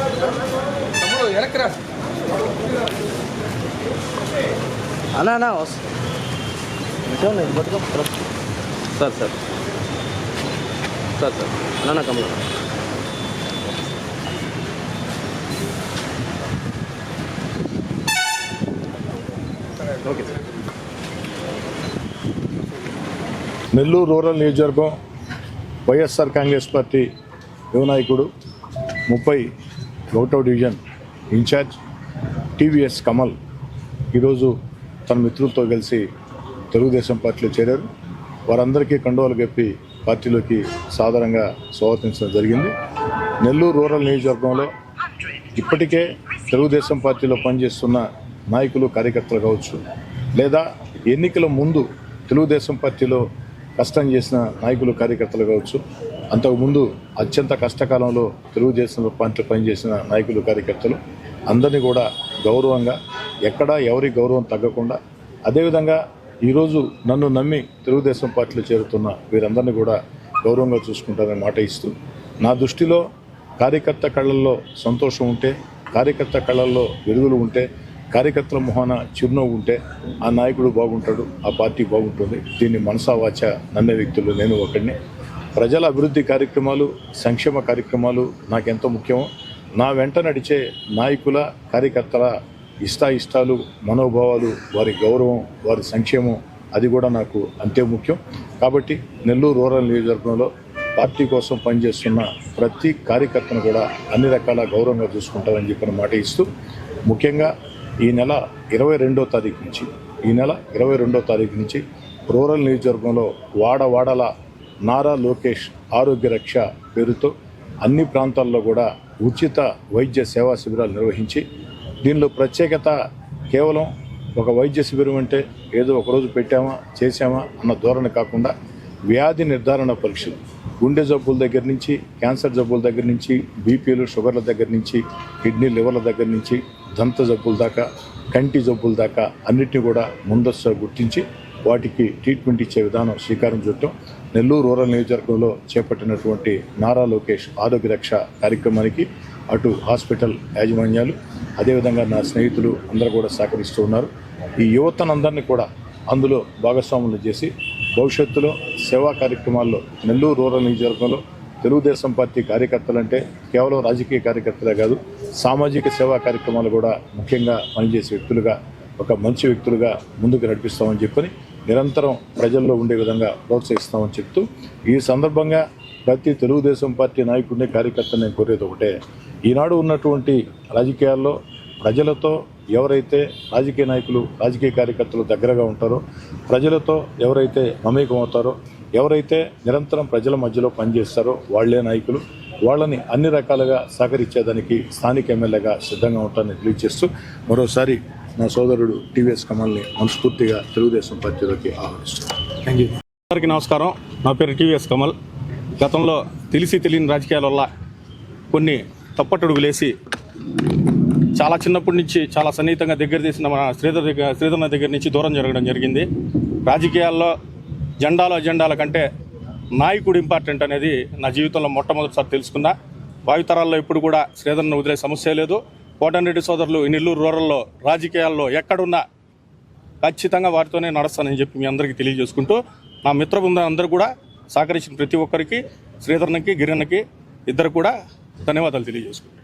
తమ్ముడు వెనక్కి రా. అన్నా అన్నా వస్ ఇంకేం పట్టుకో సార్ సార్. Sir sir. అన్నా కమ్మ ఓకే సార్. నెల్లూరు రూరల్ నియోజకవర్గం వైఎస్ఆర్ కాంగ్రెస్ పార్టీ యువ నాయకుడు ముప్పై ఒకటో డివిజన్ ఇన్ఛార్జ్ టీవీఎస్ కమల్ ఈరోజు తన మిత్రులతో కలిసి తెలుగుదేశం పార్టీలో చేరారు. వారందరికీ కండువాలు కప్పి పార్టీలోకి సాధారణంగా స్వాగతించడం జరిగింది. నెల్లూరు రూరల్ నియోజకవర్గంలో ఇప్పటికే తెలుగుదేశం పార్టీలో పనిచేస్తున్న నాయకులు కార్యకర్తలు కావచ్చు లేదా ఎన్నికల ముందు తెలుగుదేశం పార్టీలో కష్టం చేసిన నాయకులు కార్యకర్తలు కావచ్చు అంతకుముందు అత్యంత కష్టకాలంలో తెలుగుదేశం పార్టీలో పనిచేసిన నాయకులు కార్యకర్తలు అందరినీ కూడా గౌరవంగా ఎక్కడా ఎవరి గౌరవం తగ్గకుండా అదేవిధంగా ఈరోజు నన్ను నమ్మి తెలుగుదేశం పార్టీలో చేరుతున్న వీరందరినీ కూడా గౌరవంగా చూసుకుంటారని మాట ఇస్తూ నా దృష్టిలో కార్యకర్త కళ్ళల్లో సంతోషం ఉంటే కార్యకర్త కళ్ళల్లో వెలుగులు ఉంటే కార్యకర్తల మొహాన చిరునవ్వు ఉంటే ఆ నాయకుడు బాగుంటాడు ఆ పార్టీ బాగుంటుంది. దీన్ని మనసావాచ నమ్మే వ్యక్తులు నేను ఒకడిని. ప్రజల అభివృద్ధి కార్యక్రమాలు సంక్షేమ కార్యక్రమాలు నాకెంతో ముఖ్యమో. నా వెంట నడిచే నాయకుల కార్యకర్తల ఇష్టాయిష్టాలు మనోభావాలు వారి గౌరవం వారి సంక్షేమం అది కూడా నాకు అంతే ముఖ్యం. కాబట్టి నెల్లూరు రూరల్ నియోజకవర్గంలో పార్టీ కోసం పనిచేస్తున్న ప్రతి కార్యకర్తను కూడా అన్ని రకాల గౌరవంగా చూసుకుంటారని చెప్పిన మాట ఇస్తూ ముఖ్యంగా ఈ నెల ఇరవై రెండో తారీఖు నుంచి ఈ నెల ఇరవై రెండో తారీఖు నుంచి రూరల్ నియోజకవర్గంలో వాడవాడల నారా లోకేష్ ఆరోగ్య రక్ష పేరుతో అన్ని ప్రాంతాల్లో కూడా ఉచిత వైద్య సేవా శిబిరాలు నిర్వహించి దీనిలో ప్రత్యేకత కేవలం ఒక వైద్య శిబిరం అంటే ఏదో ఒకరోజు పెట్టామా చేసామా అన్న ధోరణి కాకుండా వ్యాధి నిర్ధారణ పరీక్షలు. గుండె జబ్బుల దగ్గర నుంచి క్యాన్సర్ జబ్బుల దగ్గర నుంచి బీపీలు షుగర్ల దగ్గర నుంచి కిడ్నీ లివర్ల దగ్గర నుంచి దంత జబ్బుల దాకా కంటి జబ్బుల దాకా అన్నిటిని కూడా ముందస్తుగా గుర్తించి వాటికి ట్రీట్మెంట్ ఇచ్చే విధానం శ్రీకారం చుట్టం. నెల్లూరు రూరల్ నియోజకవర్గంలో చేపట్టినటువంటి నారా లోకేష్ ఆరోగ్య రక్ష కార్యక్రమానికి అటు హాస్పిటల్ యాజమాన్యాలు అదేవిధంగా నా స్నేహితులు అందరూ కూడా సహకరిస్తూ ఉన్నారు. ఈ యువతనందరినీ కూడా అందులో భాగస్వాములు చేసి భవిష్యత్తులో సేవా కార్యక్రమాల్లో నెల్లూరు రూరల్ నియోజకవర్గంలో తెలుగుదేశం పార్టీ కార్యకర్తలంటే కేవలం రాజకీయ కార్యకర్తలే కాదు సామాజిక సేవా కార్యక్రమాలు కూడా ముఖ్యంగా పనిచేసే వ్యక్తులుగా ఒక మంచి వ్యక్తులుగా ముందుకు నడిపిస్తామని చెప్పని నిరంతరం ప్రజల్లో ఉండే విధంగా ప్రోత్సహిస్తామని చెప్తూ ఈ సందర్భంగా ప్రతి తెలుగుదేశం పార్టీ నాయకుడిని కార్యకర్తని నేను కోరేది ఒకటే. ఈనాడు ఉన్నటువంటి రాజకీయాల్లో ప్రజలతో ఎవరైతే రాజకీయ నాయకులు రాజకీయ కార్యకర్తలు దగ్గరగా ఉంటారో ప్రజలతో ఎవరైతే మమేకం అవుతారో ఎవరైతే నిరంతరం ప్రజల మధ్యలో పనిచేస్తారో వాళ్ళే నాయకులు. వాళ్ళని అన్ని రకాలుగా సహకరించేదానికి స్థానిక ఎమ్మెల్యేగా సిద్ధంగా ఉంటానని తెలియజేస్తూ మరోసారి నా సోదరుడు టీవీఎస్ కమల్ని మనస్ఫూర్తిగా తెలుగుదేశం పార్టీలోకి ఆహ్వానిస్తున్నాను. థ్యాంక్ యూ అందరికీ నమస్కారం. నా పేరు టీవీఎస్ కమల్. గతంలో తెలిసి తెలియని రాజకీయాల వల్ల కొన్ని తప్పటడుగులేసి చాలా చిన్నప్పటి నుంచి చాలా సన్నిహితంగా దగ్గర తీసిన మన శ్రీధర్ దగ్గర శ్రీధర్న దగ్గర నుంచి దూరం జరగడం జరిగింది. రాజకీయాల్లో జెండాలు అజెండాల కంటే నాయకుడు ఇంపార్టెంట్ అనేది నా జీవితంలో మొట్టమొదటిసారి తెలుసుకున్నా. భావితరాల్లో ఇప్పుడు కూడా శ్రీధర్ను వదిలే సమస్య లేదు. కోటరెడ్డి సోదరులు ఈ నెల్లూరు రూరల్లో రాజకీయాల్లో ఎక్కడున్నా ఖచ్చితంగా వారితోనే నడుస్తానని చెప్పి మీ అందరికీ తెలియజేసుకుంటూ నా మిత్ర బృందం అందరూ కూడా సహకరించిన ప్రతి ఒక్కరికి శ్రీధర్నకి గిరణ్కి ఇద్దరు కూడా ధన్యవాదాలు తెలియజేసుకుంటాను